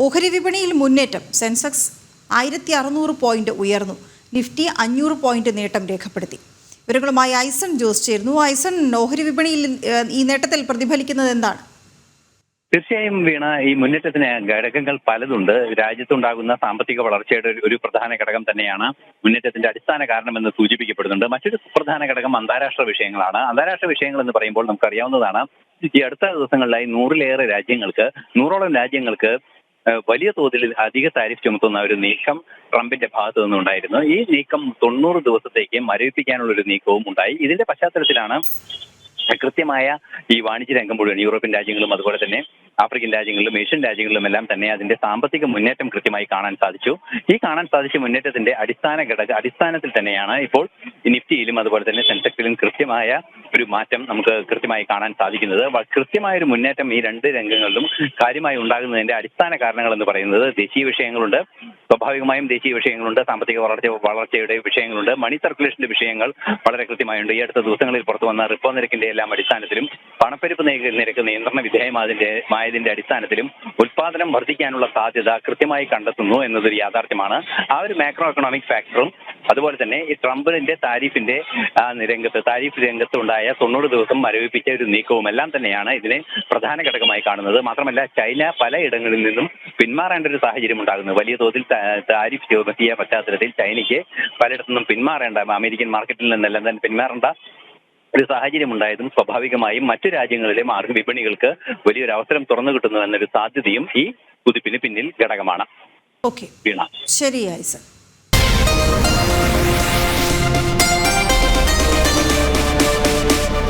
ഓഹരി വിപണിയിൽ മുന്നേറ്റം. സെൻസെക്സ് ആയിരത്തി അറുന്നൂറ് പോയിന്റ് ഉയർന്നു. നിഫ്റ്റി അഞ്ഞൂറ് പോയിന്റ് നേട്ടം രേഖപ്പെടുത്തി. വിവരങ്ങളുമായി ഐസൺ ജോസ് ചേരുന്നു. ഐസൺ ഓഹരി വിപണിയിൽ ഈ നേട്ടത്തിൽ പ്രതിഫലിക്കുന്നത് എന്താണ്? തീർച്ചയായും വീണ ഈ മുന്നേറ്റത്തിന് ഘടകങ്ങൾ പലതുണ്ട്. രാജ്യത്തുണ്ടാകുന്ന സാമ്പത്തിക വളർച്ചയുടെ ഒരു- പ്രധാന ഘടകം തന്നെയാണ് മുന്നേറ്റത്തിന്റെ അടിസ്ഥാന കാരണമെന്ന് സൂചിപ്പിക്കപ്പെടുന്നുണ്ട്. മറ്റൊരു പ്രധാന ഘടകം അന്താരാഷ്ട്ര വിഷയങ്ങളാണ്. അന്താരാഷ്ട്ര വിഷയങ്ങൾ എന്ന് പറയുമ്പോൾ നമുക്കറിയാവുന്നതാണ് ഈ അടുത്ത ദിവസങ്ങളിലായി നൂറിലേറെ രാജ്യങ്ങൾക്ക് നൂറോളം രാജ്യങ്ങൾക്ക് വലിയ തോതിൽ അധിക താരിഫ് ചുമത്തുന്ന ഒരു നീക്കം ട്രംപിന്റെ ഭാഗത്തു നിന്നുണ്ടായിരുന്നു. ഈ നീക്കം തൊണ്ണൂറ് ദിവസത്തേക്ക് മരവിപ്പിക്കാനുള്ള ഒരു നീക്കവും ഉണ്ടായി. ഇതിന്റെ പശ്ചാത്തലത്തിലാണ് കൃത്യമായ ഈ വാണിജ്യ രംഗം മുഴുവൻ യൂറോപ്യൻ രാജ്യങ്ങളും അതുപോലെ തന്നെ ആഫ്രിക്കൻ രാജ്യങ്ങളിലും ഏഷ്യൻ രാജ്യങ്ങളിലും എല്ലാം തന്നെ അതിന്റെ സാമ്പത്തിക മുന്നേറ്റം കൃത്യമായി കാണാൻ സാധിച്ചു. ഈ കാണാൻ സാധിച്ച മുന്നേറ്റത്തിന്റെ അടിസ്ഥാന ഘടക അടിസ്ഥാനത്തിൽ തന്നെയാണ് ഇപ്പോൾ നിഫ്റ്റിയിലും അതുപോലെ തന്നെ സെൻസെക്സിലും കൃത്യമായ ഒരു മാറ്റം നമുക്ക് കൃത്യമായി കാണാൻ സാധിക്കുന്നത്. കൃത്യമായ ഒരു മുന്നേറ്റം ഈ രണ്ട് രംഗങ്ങളിലും കാര്യമായി ഉണ്ടാകുന്നതിന്റെ അടിസ്ഥാന കാരണങ്ങൾ എന്ന് പറയുന്നത് ദേശീയ വിഷയങ്ങളുണ്ട്. സ്വാഭാവികമായും ദേശീയ വിഷയങ്ങളുണ്ട്. സാമ്പത്തിക വളർച്ച വളർച്ചയുടെ വിഷയങ്ങളുണ്ട്. മണി സർക്കുലേഷന്റെ വിഷയങ്ങൾ വളരെ കൃത്യമായുണ്ട്. ഈ അടുത്ത ദിവസങ്ങളിൽ പുറത്തു വന്ന റിപ്പോ നിരക്കിന്റെ എല്ലാം അടിസ്ഥാനത്തിലും പണപ്പെരുപ്പ് നിര- നിരക്ക് നിയന്ത്രണ വിധേയമായതിന്റെ മായതിന്റെ അടിസ്ഥാനത്തിലും ഉത്പാദനം വർദ്ധിക്കാനുള്ള സാധ്യത കൃത്യമായി കണ്ടെത്തുന്നു എന്നതൊരു യാഥാർത്ഥ്യമാണ്. ആ ഒരു മാക്രോ എക്കണോമിക് ഫാക്ടറും അതുപോലെ തന്നെ ഈ ട്രംപിന്റെ താരിഫിന്റെ രംഗത്ത് താരിഫ് രംഗത്ത് ഉണ്ടായ തൊണ്ണൂറ് ദിവസം മരവിപ്പിച്ച ഒരു നീക്കവും എല്ലാം തന്നെയാണ് ഇതിനെ പ്രധാന ഘടകമായി കാണുന്നത്. മാത്രമല്ല ചൈന പലയിടങ്ങളിൽ നിന്നും പിന്മാറേണ്ട ഒരു സാഹചര്യം ഉണ്ടാകുന്നു. വലിയ തോതിൽ താരിഫ് ചുമത്തിയ പശ്ചാത്തലത്തിൽ ചൈനയ്ക്ക് പലയിടത്തുനിന്നും പിന്മാറേണ്ട അമേരിക്കൻ മാർക്കറ്റിൽ നിന്നെല്ലാം തന്നെ പിന്മാറേണ്ട ഒരു സാഹചര്യം ഉണ്ടായതും സ്വാഭാവികമായും മറ്റു രാജ്യങ്ങളിലെ മാർഗ വിപണികൾക്ക് വലിയൊരു അവസരം തുറന്നു കിട്ടുന്നു എന്നൊരു സാധ്യതയും ഈ കുതിപ്പിന് പിന്നിൽ ഘടകമാണ്. ഓക്കെ. ശരിയായി ശരി ഐസൺ